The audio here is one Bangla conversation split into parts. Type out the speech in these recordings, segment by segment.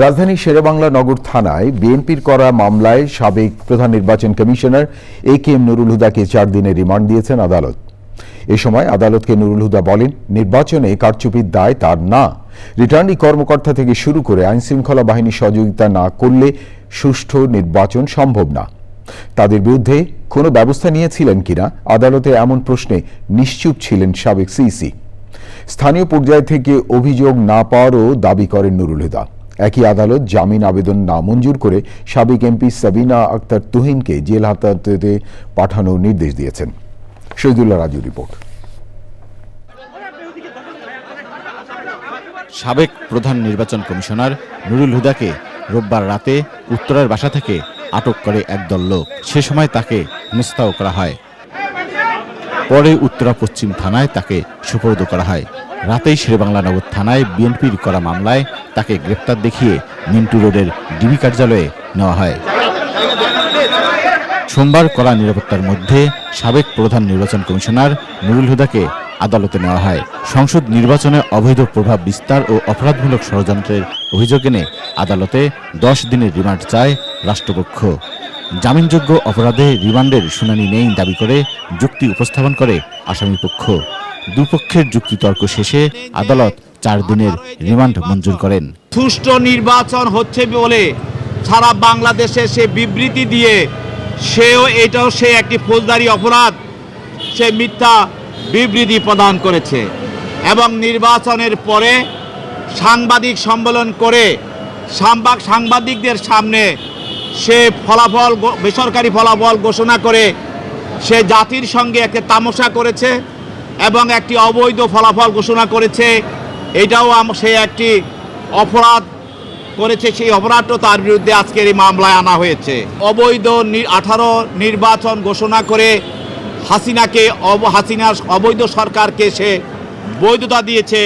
রাজধানীর শেরেবাংলা নগর থানায় বিএনপির করা মামলায় সাবেক প্রধান নির্বাচন commissioner A K M Nurul হুদাকে চার দিনের রিমান্ড দিয়েছেন আদালত। এ সময় আদালতকে নুরুল হুদা বলেন, নির্বাচনে কারচুপির দায় তার না। রিটার্নিং কর্মকর্তা থেকে শুরু করে আইনশৃঙ্খলা বাহিনী সহযোগিতা না করলে সুষ্ঠু নির্বাচন সম্ভব না। তাদের বিরুদ্ধে কোনো ব্যবস্থা নিয়েছিলেন কিনা, আদালতে এমন প্রশ্নে নিশ্চুপ ছিলেন সাবেক সিইসি স্থানীয় পর্যায় থেকে অভিযোগ না পাওয়ারও দাবি করেন নুরুল হুদা। একই আদালত জামিন আবেদন নামঞ্জুর করে সাবেক এমপি সাবিনা আক্তার তুহিনকে জেল হাতাতে পাঠানোর নির্দেশ দিয়েছেন। শহীদুল্লাহ রাজু রিপোর্ট। সাবেক প্রধান নির্বাচন কমিশনার নুরুল হুদাকে রোববার রাতে উত্তরের বাসা থেকে আটক করে একদল লোক। সে সময় তাকে হেনস্থাও করা হয়। পরে উত্তরা পশ্চিম থানায় তাকে সুপর্দ করা হয়। রাতেই শেরেবাংলা নগর থানায় বিএনপির করা মামলায় তাকে গ্রেপ্তার দেখিয়ে মিন্টু রোডের ডিবি কার্যালয়ে নেওয়া হয়। সোমবার কড়া নিরাপত্তার মধ্যে সাবেক প্রধান নির্বাচন কমিশনার নুরুল হুদাকে আদালতে নেওয়া হয়। সংসদ নির্বাচনে অবৈধ প্রভাব বিস্তার ও অপরাধমূলক ষড়যন্ত্রের অভিযোগ এনে আদালতে দশ দিনের রিমান্ড চায় রাষ্ট্রপক্ষ। জামিনযোগ্য অপরাধে রিমান্ডের শুনানি নেই দাবি করে যুক্তি উপস্থাপন করে আসামিপক্ষ দুপক্ষের যুক্তিতর্ক শেষে আদালত চার দিনের রিমান্ড মঞ্জুর করেন। সুষ্ঠু নির্বাচন হচ্ছে বলে সারা বাংলাদেশে সে বিবৃতি দিয়ে সেও এটাও সে একটি ফৌজদারি অপরাধ, সে মিথ্যা বিবৃতি প্রদান করেছে এবং নির্বাচনের পরে সাংবাদিক সম্মেলন করে সাংবাদ সাংবাদিকদের সামনে সে ফলাফল বেসরকারি ফলাফল ঘোষণা করে সে জাতির সঙ্গে একটা তামাশা করেছে এবং একটি অবৈধ ফলাফল ঘোষণা করেছে। এটাও সে একটি অপরাধ করেছে, সেই অপরাধও তার বিরুদ্ধে আজকের এই মামলায় আনা হয়েছে। অবৈধ আঠারো নির্বাচন ঘোষণা করে হাসিনাকে অব হাসিনার অবৈধ সরকারকে সে বৈধতা দিয়েছে।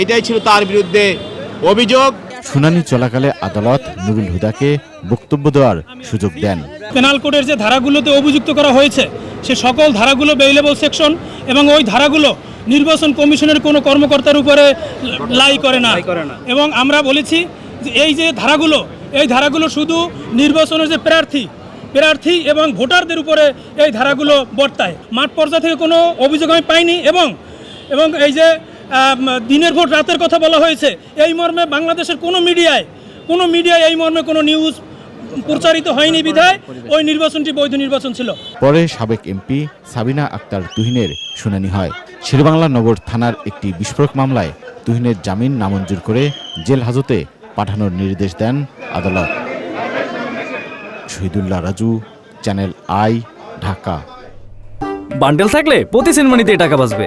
এটাই ছিল তার বিরুদ্ধে অভিযোগ। শুনানি চলাকালে আদালত নুরুল হুদাকে বক্তব্য দেওয়ার সুযোগ দেন। পেনাল কোডের যে ধারাগুলোতে অভিযুক্ত করা হয়েছে সে সকল ধারাগুলো বেইলেবল সেকশন এবং ওই ধারাগুলো নির্বাচন কমিশনের কোনো কর্মকর্তার উপরে লাই করে না। এবং আমরা বলেছি যে এই যে ধারাগুলো এই ধারাগুলো শুধু নির্বাচনের যে প্রার্থী প্রার্থী এবং ভোটারদের উপরে এই ধারাগুলো বর্তায়। মাঠ পর্যায়ে থেকে কোনো অভিযোগ আমি পাইনি এবং এবং এই যে দিনের ভোট রাতের কথা বলা হয়েছে। এই মর্মে বাংলাদেশের কোনো মিডিয়ায় কোনো মিডিয়ায় এই মর্মে কোনো নিউজ প্রচারিত হয়নি বিধায় ওই নির্বাচনটি বৈধ নির্বাচন ছিল। পরে সাবেক এমপি সাবিনা আক্তার তুহিনের শুনানি হয়। শেরবাংলা নগর থানার একটি বিস্ফোরক মামলায় তুহিনের জামিন নামঞ্জুর করে জেল হাজতে পাঠানোর নির্দেশ দেন আদালত। Shahidullah Raju channel I Dhaka. Bundle থাকলে প্রতি সেনমানিতে টাকা বাঁচবে।